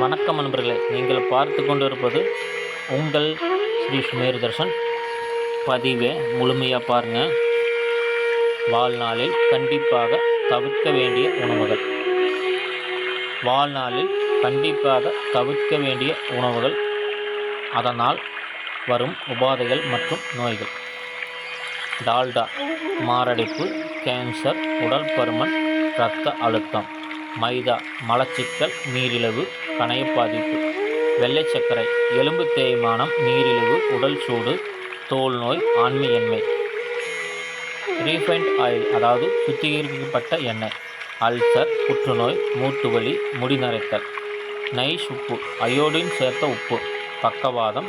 வணக்கம் நண்பர்களே. நீங்கள் பார்த்து கொண்டிருப்பது உங்கள் ஸ்ரீ சுமேர் தர்ஷன். பதிவை முழுமையாக பாருங்கள் வாழ்நாளில் கண்டிப்பாக தவிர்க்க வேண்டிய உணவுகள். வாழ்நாளில் கண்டிப்பாக தவிர்க்க வேண்டிய உணவுகள். அதனால் வரும் உபாதைகள் மற்றும் நோய்கள். டால்டா மாரடைப்பு கேன்சர் உடல் பருமன் இரத்த அழுத்தம். மைதா மலச்சிக்கல் நீரிழிவு கணைய பாதிப்பு வெள்ளை சர்க்கரை எலும்பு தேய்மானம் நீரிழிவு உடல் சூடு தோல் நோய் ஆண்மையின்மை ரீஃபைண்ட் ஆயில் அதாவது சுத்திகரிக்கப்பட்ட எண்ணெய் அல்சர் புற்றுநோய் மூட்டு வலி நைஸ் உப்பு அயோடின் சேர்த்த உப்பு பக்கவாதம்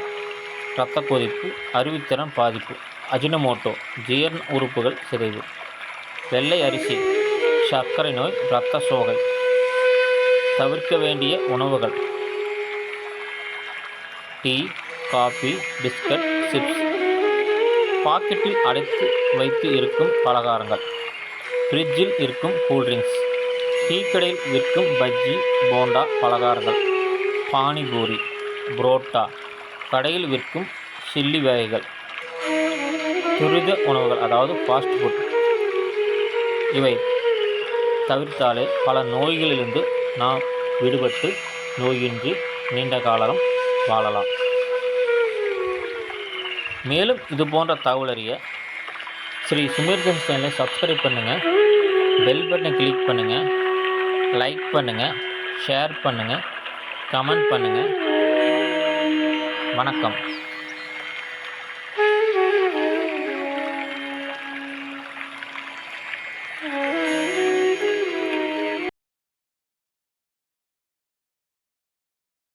இரத்த கொதிப்பு அறிவுத்திறன் பாதிப்பு அஜினமோட்டோ ஜீரண உறுப்புகள் சிதைவு. வெள்ளை அரிசி சர்க்கரை நோய் இரத்த சோகை. தவிர்க்க வேண்டிய உணவுகள். Tea coffee biscuit chips. பாக்கெட்டில் அடைத்து வைத்து இருக்கும் பலகாரங்கள். ஃப்ரிட்ஜில் இருக்கும் கூல்ட்ரிங்க்ஸ் டீ கடையில் விற்கும் பஜ்ஜி போண்டா பலகாரங்கள். பானிபூரி புரோட்டா. கடையில் விற்கும் சில்லி வகைகள். துரித உணவுகள் அதாவது ஃபாஸ்ட் ஃபுட் இவை தவிர்த்தாலே பல நோய்களிலிருந்து நாம் விடுபட்டு நோயின்றி நீண்ட காலம் வாழலாம். மேலும் இது போன்ற தகவல் அறிய ஸ்ரீ சுமீர் சேனலை சப்ஸ்கிரைப் பண்ணுங்கள் பெல் பட்டனை கிளிக் பண்ணுங்கள் லைக் பண்ணுங்கள் ஷேர் பண்ணுங்கள் கமெண்ட் பண்ணுங்கள் வணக்கம்.